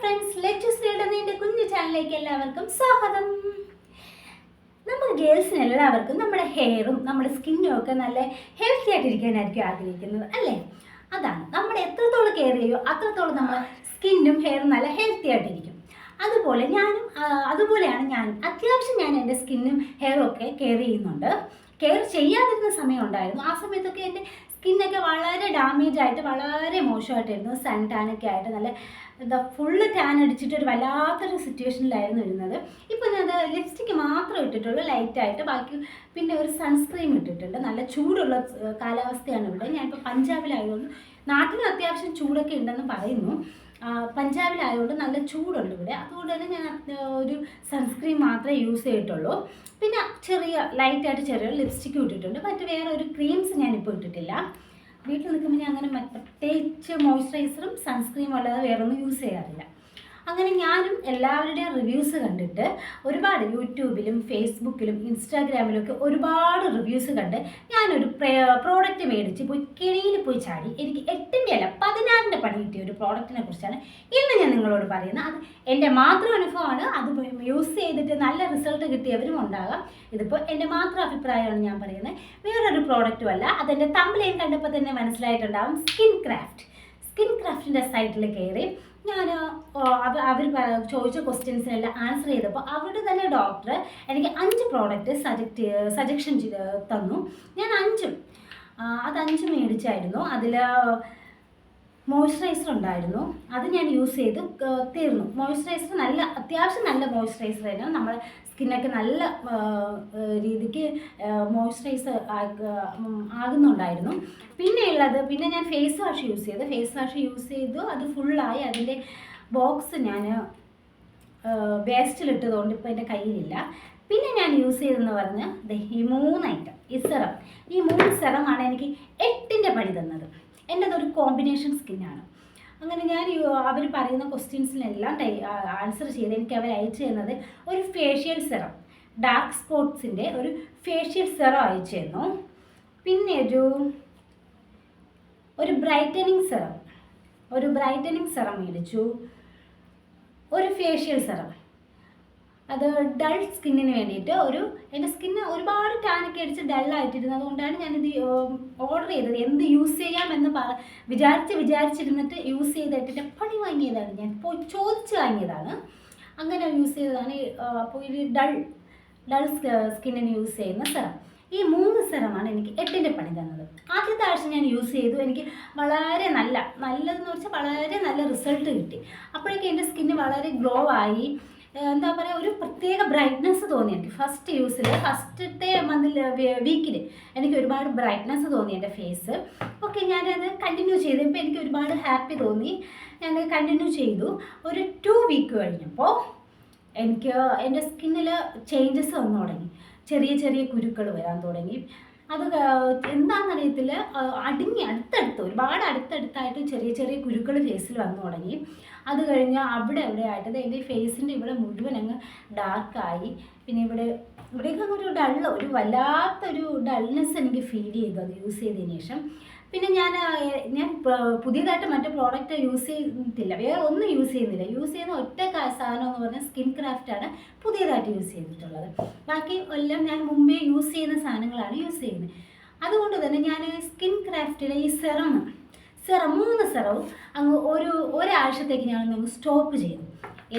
Friends let's കുഞ്ഞു ചാനലിലേക്ക് എല്ലാവർക്കും സ്വാഗതം. നമ്മൾ ഗേൾസിന് എല്ലാവർക്കും നമ്മുടെ ഹെയറും നമ്മുടെ സ്കിന്നും ഒക്കെ നല്ല ഹെൽത്തി ആയിട്ടിരിക്കാനായിരിക്കും ആഗ്രഹിക്കുന്നത് അല്ലേ? അതാണ്. നമ്മൾ എത്രത്തോളം കെയർ ചെയ്യുമോ അത്രത്തോളം നമ്മുടെ സ്കിന്നും ഹെയറും നല്ല ഹെൽത്തി ആയിട്ടിരിക്കും. അതുപോലെ ഞാനും അതുപോലെയാണ് ഞാൻ. അത്യാവശ്യം ഞാൻ എന്റെ സ്കിന്നും ഹെയറും ഒക്കെ കെയർ ചെയ്യുന്നുണ്ട്. കെയർ ചെയ്യാതിരുന്ന സമയം ഉണ്ടായിരുന്നു. ആ സമയത്തൊക്കെ എന്റെ സ്കിന്നൊക്കെ വളരെ ഡാമേജ് ആയിട്ട് വളരെ മോശമായിട്ടായിരുന്നു സൺ ടാനൊക്കെ ആയിട്ട് നല്ല എന്താ ഫുള്ള് ടാൻ അടിച്ചിട്ട് ഒരു വല്ലാത്തൊരു സിറ്റുവേഷനിലായിരുന്നു ഇരുന്നത്. ഇപ്പോൾ ഞാൻ ലിപ്സ്റ്റിക്ക് മാത്രം ഇട്ടിട്ടുള്ളൂ ലൈറ്റായിട്ട് ബാക്കി പിന്നെ ഒരു സൺസ്ക്രീം ഇട്ടിട്ടുണ്ട്. നല്ല ചൂടുള്ള കാലാവസ്ഥയാണ് ഇവിടെ. ഞാനിപ്പോൾ പഞ്ചാബിലായതുകൊണ്ട് നാട്ടിൽ അത്യാവശ്യം ചൂടൊക്കെ ഉണ്ടെന്ന് പറയുന്നു. പഞ്ചാബിലായതുകൊണ്ട് നല്ല ചൂടുണ്ട് ഇവിടെ. അതുകൊണ്ട് തന്നെ ഞാൻ ഒരു സൺസ്ക്രീം മാത്രമേ യൂസ് ചെയ്തിട്ടുള്ളൂ. പിന്നെ ചെറിയ ലൈറ്റായിട്ട് ചെറിയ ലിപ്സ്റ്റിക്കും ഇട്ടിട്ടുണ്ട്. മറ്റ് വേറെ ഒരു ക്രീംസ് ഞാനിപ്പോൾ ഇട്ടിട്ടില്ല. വീട്ടിൽ നിൽക്കുമ്പോൾ ഞാൻ അങ്ങനെ പ്രത്യേകിച്ച് മോയ്സ്ചറൈസറും സൺസ്ക്രീമും അല്ലാതെ വേറൊന്നും യൂസ് ചെയ്യാറില്ല. അങ്ങനെ ഞാനും എല്ലാവരുടെയും റിവ്യൂസ് കണ്ടിട്ട് ഒരുപാട് യൂട്യൂബിലും ഫേസ്ബുക്കിലും ഇൻസ്റ്റാഗ്രാമിലും ഒക്കെ ഒരുപാട് റിവ്യൂസ് കണ്ട് ഞാനൊരു പ്രോഡക്റ്റ് മേടിച്ച് പോയി കിഴിയിൽ പോയി ചാടി. എനിക്ക് എട്ടിന്റെ അല്ല പതിനാറിന്റെ പണി കിട്ടിയ ഒരു പ്രോഡക്റ്റിനെ കുറിച്ചാണ് ഇന്ന് ഞാൻ നിങ്ങളോട് പറയുന്നത്. അത് എന്റെ മാത്രം അനുഭവമാണ്. അത് യൂസ് ചെയ്തിട്ട് നല്ല റിസൾട്ട് കിട്ടിയവരും ഉണ്ടാകാം. ഇതിപ്പോൾ എന്റെ മാത്രം അഭിപ്രായമാണ് ഞാൻ പറയുന്നത്. വേറൊരു പ്രോഡക്റ്റും അല്ല അതെന്റെ തമ്പിലേയും കണ്ടപ്പോൾ തന്നെ മനസ്സിലായിട്ടുണ്ടാകും സ്കിൻ ക്രാഫ്റ്റ് സ്കിൻ ക്രാഫ്റ്റിന്റെ സൈറ്റിൽ കയറി ഞാൻ അവർ ചോദിച്ച ക്വസ്റ്റ്യൻസിനെല്ലാം ആൻസർ ചെയ്തപ്പോൾ അവിടെ തന്നെ ഡോക്ടർ എനിക്ക് അഞ്ച് പ്രോഡക്റ്റ് സജക്റ്റ് സജക്ഷൻ ചെയ്ത് തന്നു. ഞാൻ അഞ്ചും അത് അഞ്ച് മേടിച്ചായിരുന്നു. അതിൽ മോയ്സ്ചറൈസർ ഉണ്ടായിരുന്നു അത് ഞാൻ യൂസ് ചെയ്ത് തീർന്നു. മോയ്സ്ചറൈസർ നല്ല അത്യാവശ്യം നല്ല മോയ്സ്ചറൈസർ ആയിരുന്നു നമ്മൾ സ്കിന്നൊക്കെ നല്ല രീതിക്ക് മോയ്സ്ചറൈസർ ആകുന്നുണ്ടായിരുന്നു. പിന്നെയുള്ളത് പിന്നെ ഞാൻ ഫേസ് വാഷ് യൂസ് ചെയ്തു. ഫേസ് വാഷ് യൂസ് ചെയ്തു. അത് ഫുള്ളായി. അതിന്റെ ബോക്സ് ഞാൻ വേസ്റ്റിലിട്ടതുകൊണ്ട് ഇപ്പോൾ എന്റെ കയ്യിലില്ല. പിന്നെ ഞാൻ യൂസ് ചെയ്തെന്ന് പറഞ്ഞ് ഈ മൂന്ന് ഐറ്റം ഈ സെറം. ഈ മൂന്ന് സെറമാണ് എനിക്ക് എട്ടിന്റെ പണി തന്നത്. എന്റെതൊരു കോമ്പിനേഷൻ സ്കിന്നാണ് അങ്ങനെ ഞാൻ അവർ പറയുന്ന ക്വസ്റ്റ്യൻസിനെല്ലാം ടൈ ആൻസർ ചെയ്ത് എനിക്ക് അവർ അയച്ചു തന്നത് ഒരു ഫേഷ്യൽ സെറം ഡാർക്ക് സ്പോട്ട്സിന്റെ ഒരു ഫേഷ്യൽ സെറം അയച്ചു തന്നു. പിന്നെ ഒരു ഒരു ബ്രൈറ്റനിങ് സെറം ഒരു ബ്രൈറ്റനിങ് സെറം മേടിച്ചു. ഒരു ഫേഷ്യൽ സെറം അത് ഡൾ സ്കിന്നിന് വേണ്ടിയിട്ട് ഒരു എന്റെ സ്കിന്ന് ഒരുപാട് ടാനൊക്കെ അടിച്ച് ഡള്ളായിട്ടിരുന്നത് കൊണ്ടാണ് ഞാനിത് ഓർഡർ ചെയ്തത്. എന്ത് യൂസ് ചെയ്യാമെന്ന് പറ വിചാരിച്ച് വിചാരിച്ചിരുന്നിട്ട് യൂസ് ചെയ്തിട്ട് പണി വാങ്ങിയതാണ് ഞാൻ. പോയി ചോദിച്ച് വാങ്ങിയതാണ്. അങ്ങനെ യൂസ് ചെയ്തതാണ്. അപ്പോൾ ഇത് ഡൾ ഡൾ സ്കിന്നിന് യൂസ് ചെയ്യുന്ന സെറം. ഈ മൂന്ന് സെറമാണ് എനിക്ക് എട്ടിന്റെ പണി തന്നത്. ആദ്യത്തെ ആഴ്ച ഞാൻ യൂസ് ചെയ്തു. എനിക്ക് വളരെ നല്ല നല്ലതെന്ന് വെച്ചാൽ വളരെ നല്ല റിസൾട്ട് കിട്ടി. അപ്പോഴേക്കും എന്റെ സ്കിന്ന് വളരെ ഗ്ലോ ആയി. എന്താ പറയുക ഒരു പ്രത്യേക ബ്രൈറ്റ്നസ് തോന്നി എനിക്ക് ഫസ്റ്റ് യൂസിൽ ഫസ്റ്റത്തെ മന്തിൽ വീക്കിൽ എനിക്ക് ഒരുപാട് ബ്രൈറ്റ്നസ് തോന്നി എന്റെ ഫേസ് ഓക്കെ ഞാനത് കണ്ടിന്യൂ ചെയ്തു. ഇപ്പോൾ എനിക്ക് ഒരുപാട് ഹാപ്പി തോന്നി. ഞാൻ കണ്ടിന്യൂ ചെയ്തു. ഒരു ടു വീക്ക് കഴിഞ്ഞപ്പോൾ എനിക്ക് എന്റെ സ്കിന്നിൽ ചേഞ്ചസ് വന്നു തുടങ്ങി. ചെറിയ ചെറിയ കുരുക്കൾ വരാൻ തുടങ്ങി. അത് എന്താണെന്നറിയത്തിൽ എന്താണെന്നറിയത്തില്ല അടിഞ്ഞ് അടുത്തടുത്ത് ഒരുപാട് അടുത്തടുത്തായിട്ട് ചെറിയ ചെറിയ കുരുക്കൾ ഫേസിൽ വന്നു തുടങ്ങി. അത് കഴിഞ്ഞ് അവിടെ എവിടെ ആയിട്ട് ദേ എന്റെ ഫേസിന്റെ ഇവിടെ മുഴുവൻ അങ്ങ് ഡാർക്കായി പിന്നെ ഇവിടെ ഇവിടെയൊക്കെ ഒരു ഡള്ള് ഒരു വല്ലാത്തൊരു ഡൾനെസ് എനിക്ക് ഫീൽ ചെയ്തു അത് യൂസ് ചെയ്തതിന് ശേഷം. പിന്നെ ഞാൻ ഞാൻ പുതിയതായിട്ട് മറ്റു പ്രോഡക്റ്റ് യൂസ് ചെയ്തിട്ടില്ല. വേറെ ഒന്നും യൂസ് ചെയ്യുന്നില്ല. യൂസ് ചെയ്യുന്ന ഒറ്റ സാധനം എന്ന് പറഞ്ഞാൽ സ്കിൻ ക്രാഫ്റ്റാണ് പുതിയതായിട്ട് യൂസ് ചെയ്തിട്ടുള്ളത്. ബാക്കി എല്ലാം ഞാൻ മുമ്പേ യൂസ് ചെയ്യുന്ന സാധനങ്ങളാണ് യൂസ് ചെയ്യുന്നത്. അതുകൊണ്ട് തന്നെ ഞാൻ സ്കിൻ ക്രാഫ്റ്റിലെ ഈ സെറം സെറം മൂന്ന് സെറവും അങ്ങ് ഒരു ഒരാഴ്ചത്തേക്ക് ഞാൻ സ്റ്റോപ്പ് ചെയ്യും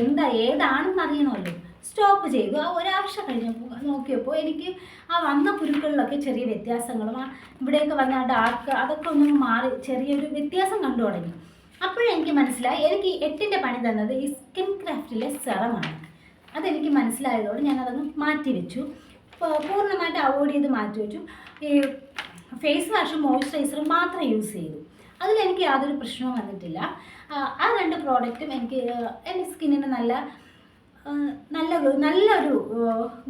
എന്താ ഏതാണെന്ന് അറിയണമല്ലോ സ്റ്റോപ്പ് ചെയ്തു. ആ ഒരാഴ്ച കഴിഞ്ഞപ്പോൾ നോക്കിയപ്പോൾ എനിക്ക് ആ വന്ന പുരുക്കളിലൊക്കെ ചെറിയ വ്യത്യാസങ്ങളും ആ ഇവിടെയൊക്കെ വന്ന ആ ഡാർക്ക് അതൊക്കെ ഒന്ന് മാറി ചെറിയൊരു വ്യത്യാസം കണ്ടു തുടങ്ങി. അപ്പോഴെനിക്ക് മനസ്സിലായി എനിക്ക് എട്ടിന്റെ പണി തന്നത് ഈ സ്കിൻ ക്രാഫ്റ്റിലെ സെറമാണ്. അതെനിക്ക് മനസ്സിലായതോടെ ഞാനതങ്ങ് മാറ്റി വെച്ചു. പൂർണമായിട്ട് അവോയ്ഡ് ചെയ്ത് മാറ്റി വെച്ചു. ഈ ഫേസ് വാഷും മോയ്സ്ചറൈസറും മാത്രം യൂസ് ചെയ്തു. അതിലെനിക്ക് യാതൊരു പ്രശ്നവും വന്നിട്ടില്ല. ആ, രണ്ട് പ്രോഡക്റ്റും എനിക്ക് എന്റെ സ്കിന്നിന് നല്ല നല്ല നല്ലൊരു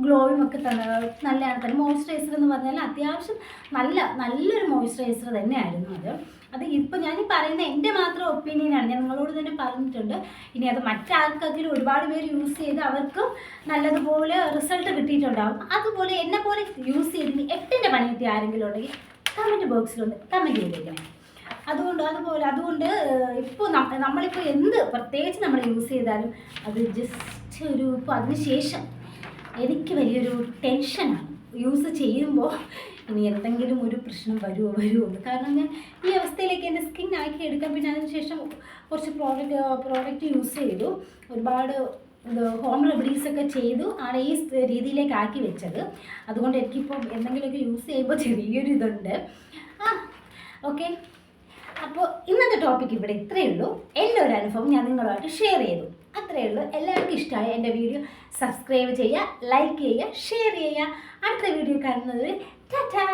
ഗ്ലോയും ഒക്കെ തന്നെ നല്ലതാണ്. തന്നെ മോയ്സ്ചറൈസർ എന്ന് പറഞ്ഞാൽ അത്യാവശ്യം നല്ല നല്ലൊരു മോയ്സ്ചറൈസർ തന്നെയായിരുന്നു അത്. അത് ഇപ്പോൾ ഞാൻ പറയുന്ന എന്റെ മാത്രം ഒപ്പീനിയനാണ് ഞാൻ നിങ്ങളോട് തന്നെ പറഞ്ഞിട്ടുണ്ട്. ഇനി അത് മറ്റാർക്കെങ്കിലും ഒരുപാട് പേര് യൂസ് ചെയ്ത് അവർക്കും നല്ലതുപോലെ റിസൾട്ട് കിട്ടിയിട്ടുണ്ടാകും അതുപോലെ എന്നെ പോലെ യൂസ് ചെയ്തിന് എട്ടിന്റെ പണി കിട്ടിയ ആരെങ്കിലും ഉണ്ടെങ്കിൽ കമന്റ് ബോക്സിലൊന്ന് കമന്റ് ചെയ്തേക്കണേ അതുകൊണ്ട് അതുപോലെ അതുകൊണ്ട് ഇപ്പോൾ നമ്മളിപ്പോൾ എന്ത് പ്രത്യേകിച്ച് നമ്മൾ യൂസ് ചെയ്താലും അത് ജസ്റ്റ് ഒരു ഇപ്പോൾ അതിനുശേഷം എനിക്ക് വലിയൊരു ടെൻഷനാണ് യൂസ് ചെയ്യുമ്പോൾ ഇനി എന്തെങ്കിലും ഒരു പ്രശ്നം വരുമോ വരുമോ എന്ന്. കാരണം ഞാൻ ഈ അവസ്ഥയിലേക്ക് എന്റെ സ്കിൻ ആക്കി എടുക്കാൻ പിന്നെ അതിനുശേഷം കുറച്ച് പ്രോഡക്റ്റ് പ്രോഡക്റ്റ് യൂസ് ചെയ്തു. ഒരുപാട് ഹോം റെമഡീസ് ഒക്കെ ചെയ്തു. ആണ് ഈ രീതിയിലേക്ക് ആക്കി വെച്ചത്. അതുകൊണ്ട് എനിക്കിപ്പോൾ എന്തെങ്കിലുമൊക്കെ യൂസ് ചെയ്യുമ്പോൾ ചെറിയൊരു ഇതുണ്ട്. ആ ഓക്കെ അപ്പോൾ ഇന്നത്തെ ടോപ്പിക് ഇവിടെ ഇത്രയേ ഉള്ളൂ. എന്റെ ഒരു അനുഭവം ഞാൻ നിങ്ങളുമായിട്ട് ഷെയർ ചെയ്തു. അത്രയേ ഉള്ളൂ. എല്ലാവർക്കും ഇഷ്ടമായ എന്റെ വീഡിയോ സബ്സ്ക്രൈബ് ചെയ്യുക ലൈക്ക് ചെയ്യുക ഷെയർ ചെയ്യുക. അടുത്ത വീഡിയോ കാണുന്നത് ടാറ്റാ